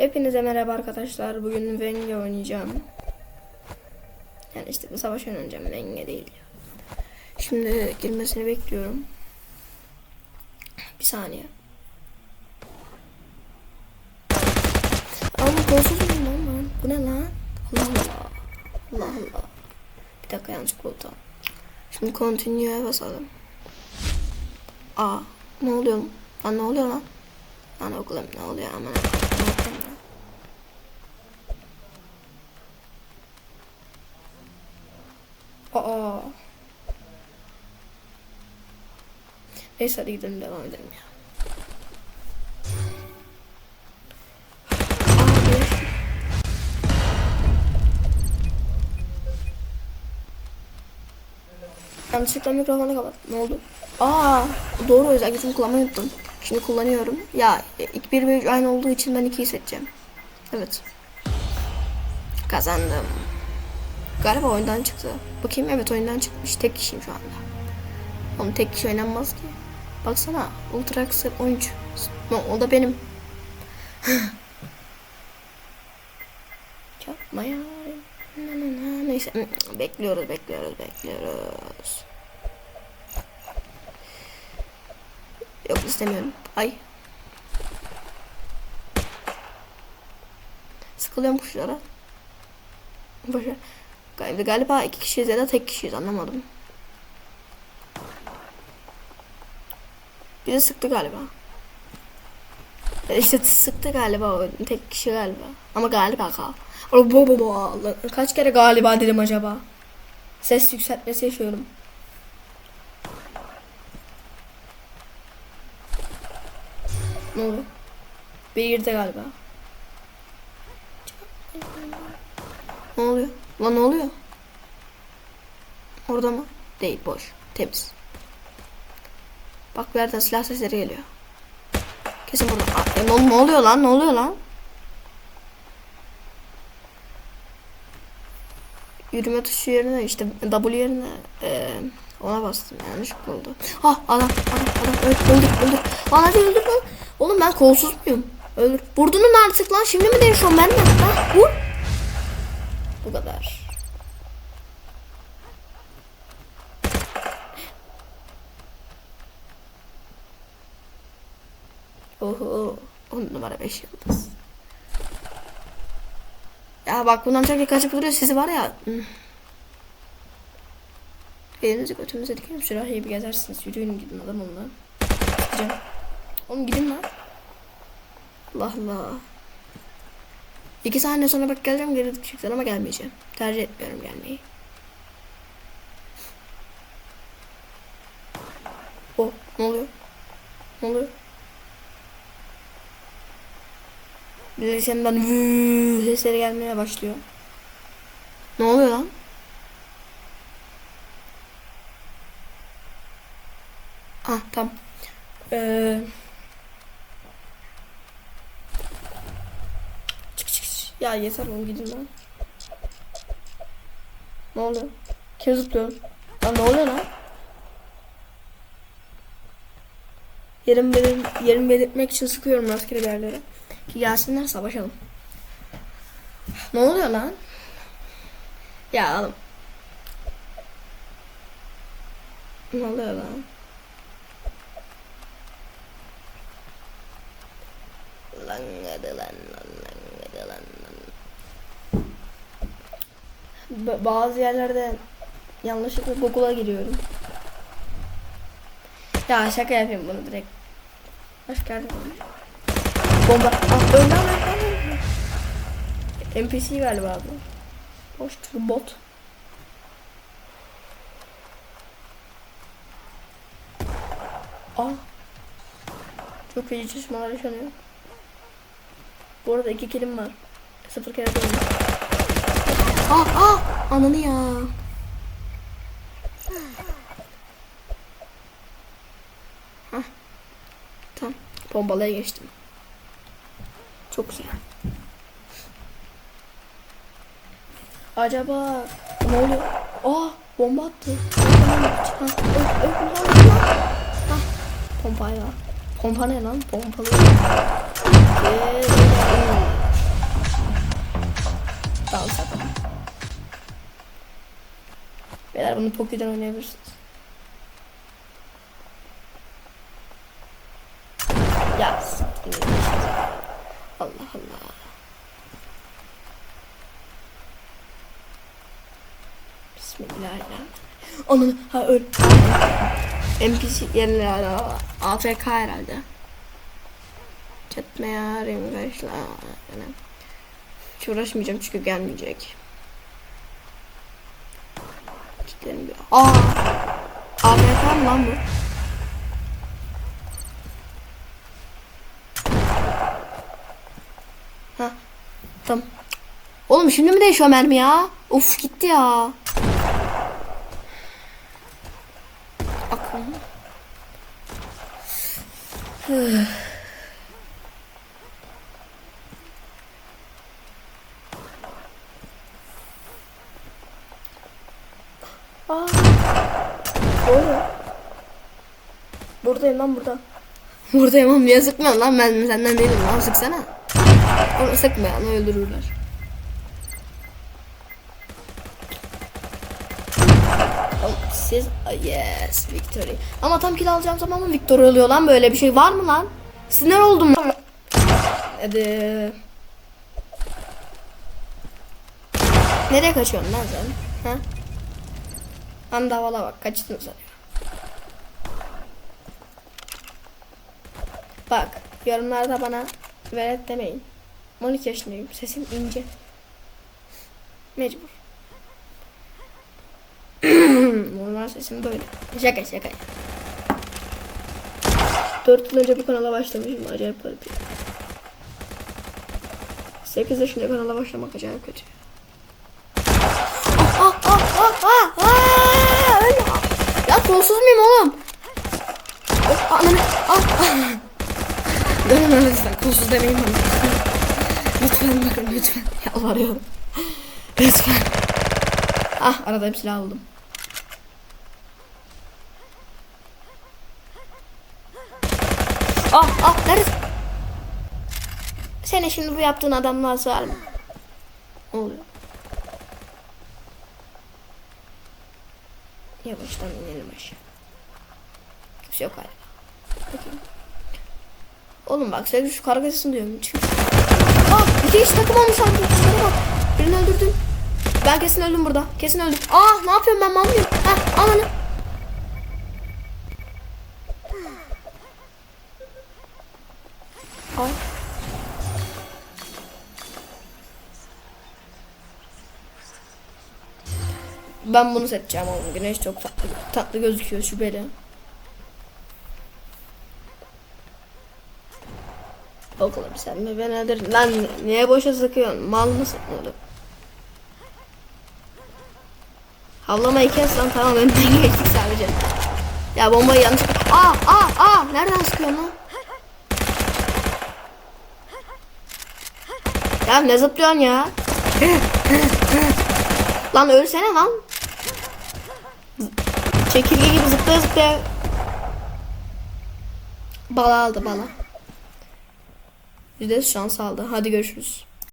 Hepinize merhaba arkadaşlar. Bugün Venge oynayacağım. Yani işte bu savaş oynayacağım. Venge değil. Şimdi girmesini bekliyorum. Bir saniye. Ama kolsuz muyum lan ben? Bu ne lan? Allah Allah. Allah Allah. Bir dakika yanlışlıkla oldu. Şimdi continue'ya basalım. Aa ne oluyor? Lan ne oluyor lan? Lan oğlum ne oluyor aman. Ne yapayım ya? Aa. Neyse hadi gidelim devam edelim ya. Yanlışlıkla mikrofonu kapat. Ne oldu? Aa, doğru özel gücümü kullanmayı unuttum. Şimdi kullanıyorum. Ya ilk bir ve üç aynı olduğu için ben ikiyi seçeceğim. Evet. Kazandım. Galiba oyundan çıktı. Bakayım evet oyundan çıkmış. Tek kişiyim şu anda. Oğlum tek kişi oynanmaz ki. Baksana ultra kısa oyuncu. O da benim. Yapma ya. Neyse bekliyoruz bekliyoruz bekliyoruz. Yok istemiyorum. Ay. Sıkılıyorum kuşlara. Boşver. Galiba, galiba iki kişiyiz ya da tek kişiyiz anlamadım. Bizi sıktı galiba. İşte sıktı galiba o tek kişi galiba. Ama galiba kal. Bo bo bo. Kaç kere galiba dedim acaba? Ses yükseltmesi yaşıyorum. Ne oluyor? Bir girdi galiba. Ne oluyor? Lan ne oluyor? Orada mı? Değil boş. Temiz. Bak bir yerden silah sesleri geliyor. Kesin burada. Aa, ne, ne oluyor lan? Ne oluyor lan? Yürüme tuşu yerine işte W yerine e, ona bastım yanlış oldu. Ha adam adam adam öldür öldür öldür. Lan hadi öldür lan. Oğlum ben kolsuz muyum? Öldür. Vurdun artık lan şimdi mi değişiyorum ben mi? Ha, vur. Bu kadar. Oho. 10 numara 5 yıldız. Ya bak bundan çok kaçıp duruyor sizi var ya. Elinizi götünüze dikelim sürahiye bir gezersiniz. Yürüyün gidin adam onunla. Gideceğim. Oğlum gidin lan. Allah Allah. İki saniye sonra bak geleceğim geri dikecekler ama gelmeyeceğim. Tercih etmiyorum gelmeyi. Oh ne oluyor? Ne oluyor? Vüüüü sesleri gelmeye başlıyor. Ne oluyor lan? Ah tam. Ee... Çık çık çık. Ya yeter oğlum gidin lan. Ne oluyor? Kim zıplıyor? Lan ne oluyor lan? Yerimi, belir yerimi belirtmek için sıkıyorum rastgele yerlere. Ki gelsinler savaşalım. Ne oluyor lan? Ya oğlum. Ne oluyor lan? Lan hadi lan lan lan hadi lan lan. Ba- bazı yerlerde yanlışlıkla Google'a giriyorum. Ya şaka yapayım bunu direkt. Hoş geldin. Bomba. Ah öyle ama NPC galiba bu. Tür bot. Ah. Çok feci çatışmalar yaşanıyor. Bu arada iki kilim var. Sıfır kere döndüm. Ah ah! Ananı ya. Hah. Tamam. Bombalaya geçtim. Çok güzel. Acaba ne oluyor? Aa bomba attı. Pompayla. Pompa ne lan? Pompalı. Ee, Beyler bunu Poki'den oynayabilirsiniz. Ya. Allah Allah. Bismillahirrahmanirrahim. Onun ha öl. NPC yerine ara- AFK herhalde. Çatma yarim arkadaşlar. Yani. Hiç uğraşmayacağım çünkü gelmeyecek. Kitlerim bir. Aa! AFK mı lan bu? Ha. Tamam. Oğlum şimdi mi değişiyor mermi ya? Uf gitti ya. Aklım. Aa. Doğru. Buradayım lan burada. Buradayım oğlum niye sıkmıyorsun lan ben senden değilim lan sıksana. Onu sıkmayan öldürürler. Oh, Siz yes victory. Ama tam kill alacağım zaman mı victory oluyor lan böyle bir şey var mı lan? Sinir oldum. Hadi. Nereye kaçıyorsun lan sen? Ha? Anda havala bak kaçtın sen. Bak yorumlarda bana velet demeyin. 12 yaşındayım. Sesim ince. Mecbur. Normal sesim böyle. Şaka şaka. 4 yıl önce bu kanala başlamışım. Acayip garip. 8 yaşında kanala başlamak acayip kötü. Ah ah ah ah ah kolsuz muyum oğlum? Ananı ah ah. Dönün lütfen kolsuz demeyin bana. Lütfen bakın lütfen. Yalvarıyorum. Lütfen. Ah aradığım silah buldum. Ah ah nerede? Senin şimdi bu yaptığın adamlığa sığar mı? Ne oluyor? Yavaştan inelim aşağı. Kimse yok hala. Bakayım. Oğlum bak sen şu karga sesini duyuyorum. Çık. Aa iki kişi takım olmuş sanki. Şuna bak. Birini öldürdüm. Ben kesin öldüm burada. Kesin öldüm. Aa ne yapıyorum ben mamlıyım. Ha al onu. Al. Ben bunu seçeceğim oğlum. Güneş çok tatlı, tatlı gözüküyor şüpheli. Oğlum sen mi ben öldürdün? Lan niye boşa sıkıyorsun? Mal mısın oğlum? Havlamayı kes lan tamam önden geçtik sadece. Ya bombayı yanlış... Aa aa aa nereden sıkıyorsun lan? Ya ne zıplıyorsun ya? lan ölsene lan. Çekirge gibi zıplaya zıplaya. Bala aldı bala. Bir şans aldı. Hadi görüşürüz.